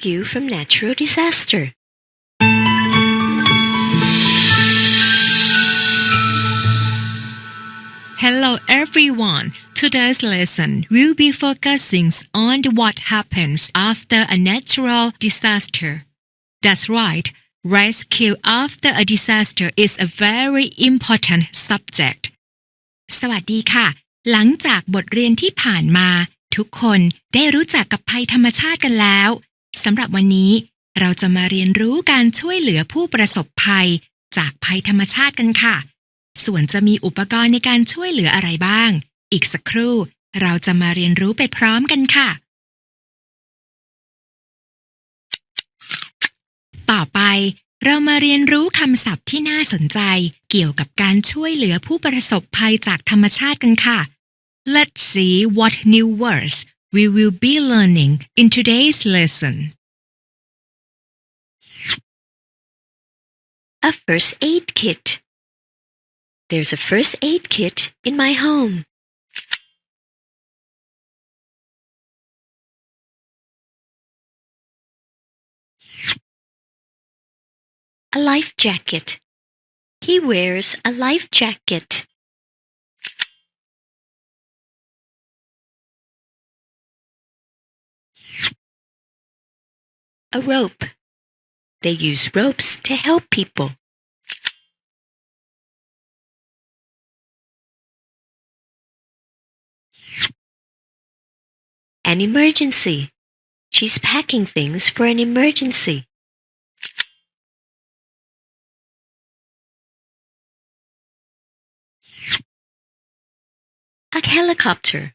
rescue from natural disaster. Hello everyone. Today's lesson will be focusing on what happens after a natural disaster. That's right. Rescue after a disaster is a very important subject. สวัสดีค่ะ หลังจากบทเรียนที่ผ่านมา ทุกคนได้รู้จักกับภัยธรรมชาติกันแล้ว สำหรับวันนี้เราจะมาเรียนรู้การช่วยเหลือผู้ประสบภัย จากภัยธรรมชาติกันค่ะ ส่วนจะมีอุปกรณ์ในการช่วยเหลืออะไรบ้าง อีกสักครู่ เราจะมาเรียนรู้ไปพร้อมกันค่ะ ต่อไปเรามาเรียนรู้คำศัพท์ที่น่าสนใจ เกี่ยวกับการช่วยเหลือผู้ประสบภัยจากธรรมชาติกันค่ะ Let's see what new words we will be learning in today's lesson. A first aid kit. There's a first aid kit in my home. A life jacket. He wears a life jacket. A rope. They use ropes to help people. An emergency. She's packing things for an emergency. A helicopter.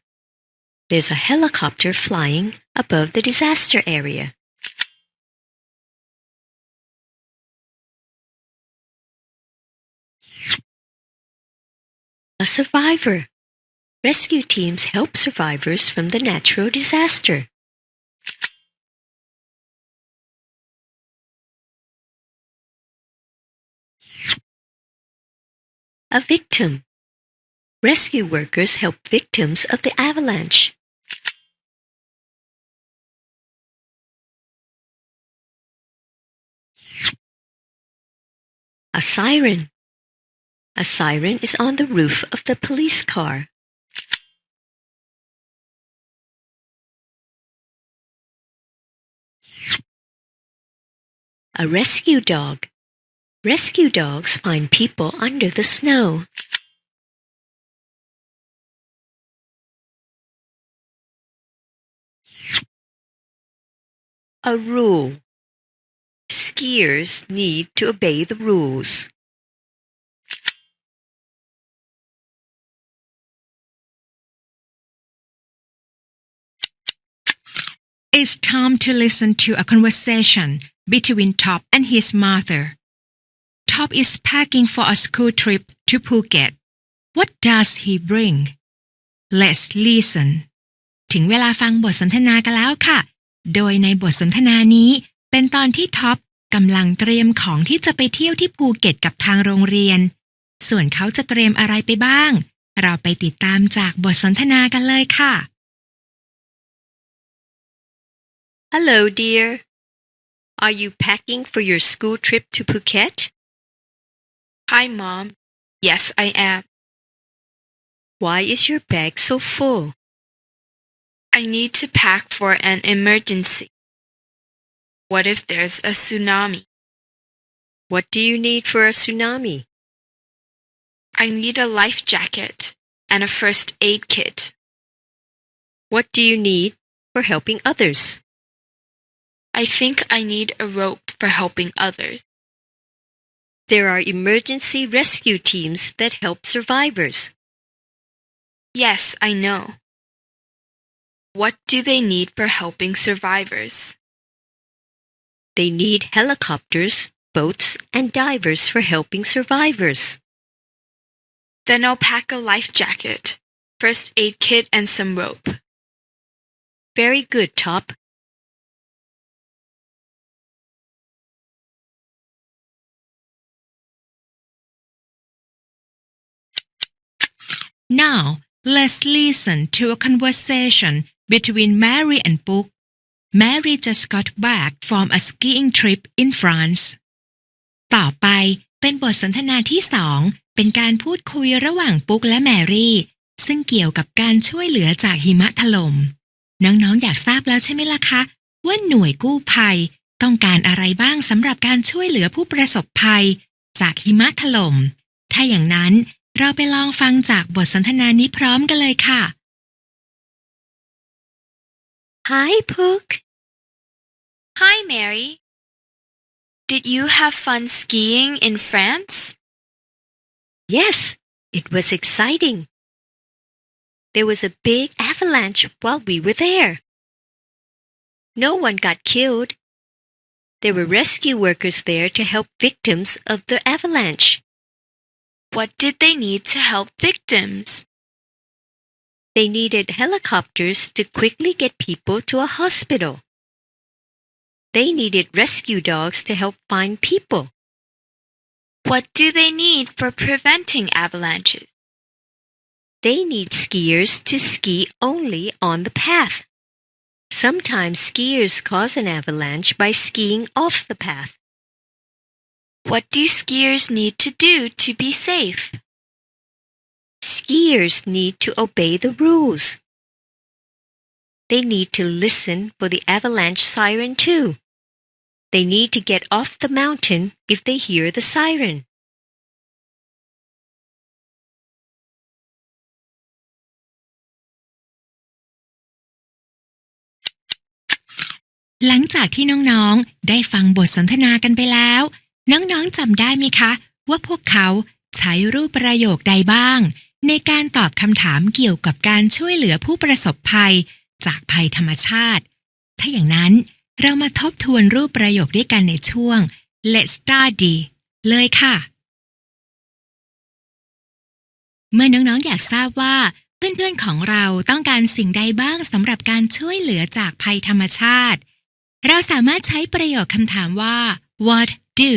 There's a helicopter flying above the disaster area. Survivor. Rescue teams help survivors from the natural disaster. A victim. Rescue workers help victims of the avalanche. A siren. A siren is on the roof of the police car. A rescue dog. Rescue dogs find people under the snow. A rule. Skiers need to obey the rules. It's time to listen to a conversation between Top and his mother. Top is packing for a school trip to Phuket. What does he bring? Let's listen. ถึงเวลาฟังบทสนทนากันแล้วค่ะ โดยในบทสนทนานี้เป็นตอนที่ท็อปกำลังเตรียมของที่จะไปเที่ยวที่ภูเก็ตกับทางโรงเรียน ส่วนเขาจะเตรียมอะไรไปบ้าง เราไปติดตามจากบทสนทนากันเลยค่ะ Hello, dear. Are you packing for your school trip to Phuket? Hi, Mom. Yes, I am. Why is your bag so full? I need to pack for an emergency. What if there's a tsunami? What do you need for a tsunami? I need a life jacket and a first aid kit. What do you need for helping others? I think I need a rope for helping others. There are emergency rescue teams that help survivors. Yes, I know. What do they need for helping survivors? They need helicopters, boats, and divers for helping survivors. Then I'll pack a life jacket, first aid kit, and some rope. Very good, Top. Now let's listen to a conversation between Mary and Book Mary just got back from a skiing trip in France ต่อไปเป็นบทสนทนาที่สองเป็นการพูดคุยระหว่างปุ๊กและแมรี่ ซึ่งเกี่ยวกับการช่วยเหลือจากหิมะถลม่มน้องๆอยากทราบแล้วใช่ไหมล่ะคะว่าหน่วยกู้ภัยต้องการอะไรบ้างสำหรับการช่วยเหลือผู้ประสบภัย จากหิมะถลม่มถ้าอย่างนั้น เราไปลองฟังจากบทสนทนานี้พร้อมกันเลยค่ะ Hi, Pook. Hi, Mary. Did you have fun skiing in France? Yes, it was exciting. There was a big avalanche while we were there. No one got killed. There were rescue workers there to help victims of the avalanche. What did they need to help victims? They needed helicopters to quickly get people to a hospital. They needed rescue dogs to help find people. What do they need for preventing avalanches? They need skiers to ski only on the path. Sometimes skiers cause an avalanche by skiing off the path. What do skiers need to do to be safe? Skiers need to obey the rules. They need to listen for the avalanche siren too. They need to get off the mountain if they hear the siren. หลังจากที่น้องๆ ได้ฟังบทสนทนากันไปแล้ว น้องๆจำได้ไหมคะ ว่าพวกเขาใช้รูปประโยคใดบ้าง ในการตอบคำถามเกี่ยวกับการช่วยเหลือผู้ประสบภัย จากภัยธรรมชาติ ถ้าอย่างนั้นเรามาทบทวนรูปประโยคด้วยกันในช่วง Let's Study เลยค่ะ เมื่อน้องๆอยากทราบว่า เพื่อนๆของเราต้องการสิ่งใดบ้างสำหรับการช่วยเหลือจากภัยธรรมชาติ เราสามารถใช้ประโยคคำถามว่า what do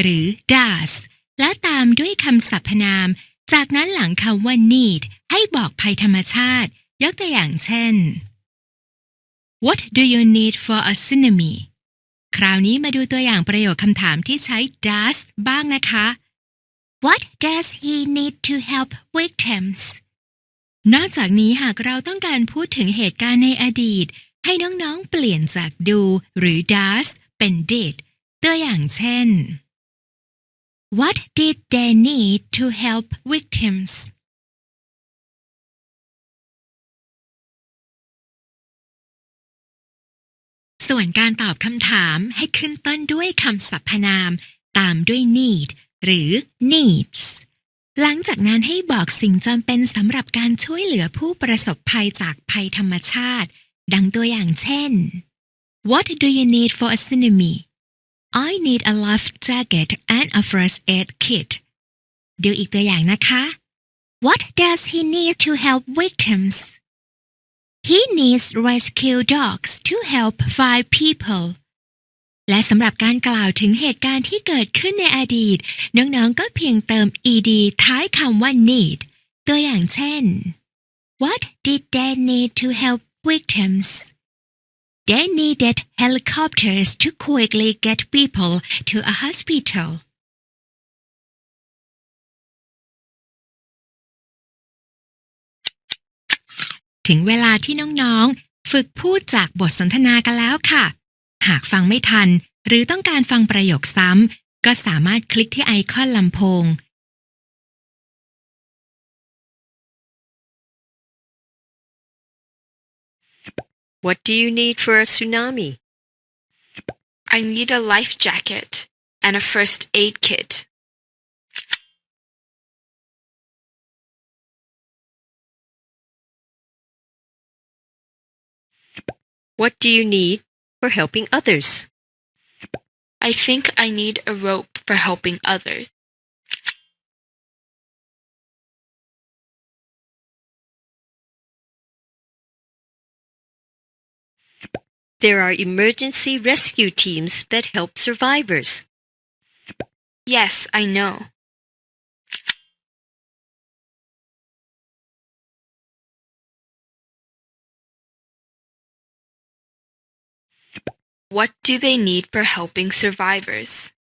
หรือ does และตามด้วยคำสรรพนาม จากนั้นหลังคำว่า need ให้บอกภัยธรรมชาติ ยกตัวอย่างเช่น What do you need for a tsunami คราวนี้มาดูตัวอย่างประโยคคำถามที่ใช้ does บ้างนะคะ What does he need to help victims นอกจากนี้หากเราต้องการพูดถึงเหตุการณ์ในอดีต ให้น้องๆเปลี่ยนจาก do หรือ does เป็น did ตัวอย่างเช่น What did they need to help victims ส่วนการตอบคำถามให้ขึ้นต้นด้วยคำสรรพนาม ตามด้วย need หรือ needs หลังจากนั้นให้บอกสิ่งจำเป็นสำหรับการช่วยเหลือผู้ประสบภัยจากภัยธรรมชาติ ดังตัวอย่างเช่น What do you need for a tsunami? I need a life jacket and a first aid kit ดูอีกตัวอย่างนะคะ What does he need to help victims? He needs rescue dogs to help find people และสำหรับการกล่าวถึงเหตุการณ์ที่เกิดขึ้นในอดีต น้องๆ ก็เพียงเติม ed ท้ายคำว่า need ตัวอย่างเช่น What did they need to help victims? They needed helicopters to quickly get people to a hospital. ถึงเวลาที่น้องๆ ฝึกพูดจากบทสนทนากันแล้วค่ะ หากฟังไม่ทัน หรือต้องการฟังประโยคซ้ำ ก็สามารถคลิกที่ไอคอนลำโพง What do you need for a tsunami? I need a life jacket and a first aid kit. What do you need for helping others? I think I need a rope for helping others. There are emergency rescue teams that help survivors. Yes, I know. What do they need for helping survivors?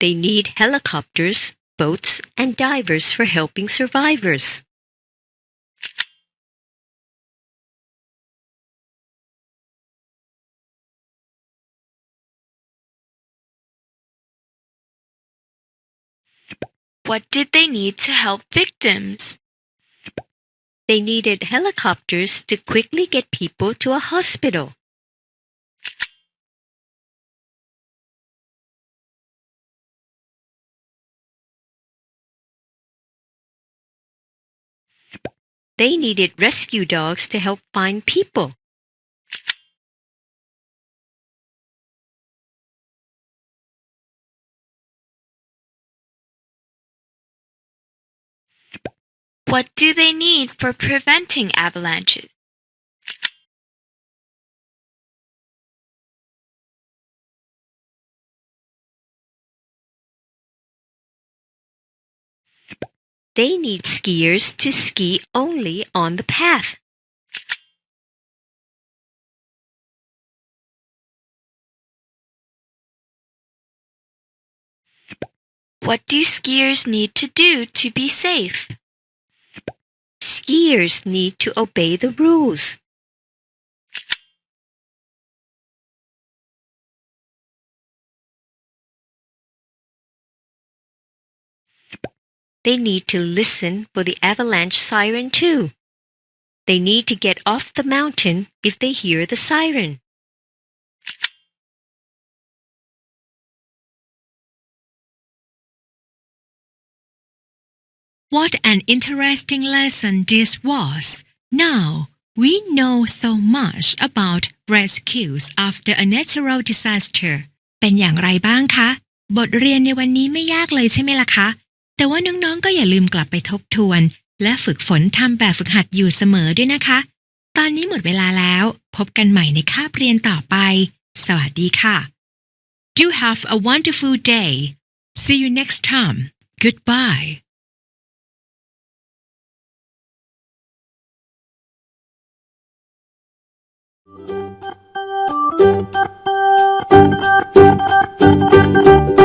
They need helicopters, boats, and divers for helping survivors. What did they need to help victims? They needed helicopters to quickly get people to a hospital. They needed rescue dogs to help find people. What do they need for preventing avalanches? They need skiers to ski only on the path. What do skiers need to do to be safe? Skiers need to obey the rules. They need to listen for the avalanche siren too. They need to get off the mountain if they hear the siren. What an interesting lesson this was. Now, we know so much about rescues after a natural disaster. เป็นอย่างไรบ้างคะ บทเรียนในวันนี้ไม่ยากเลยใช่ไหมล่ะคะ แต่ว่าน้องๆ ก็อย่าลืมกลับไปทบทวน และฝึกฝนทำแบบฝึกหัดอยู่เสมอด้วยนะคะ ตอนนี้หมดเวลาแล้ว พบกันใหม่ในคาบเรียนต่อไป สวัสดีค่ะ Do have a wonderful day. See you next time. Goodbye. Thank you.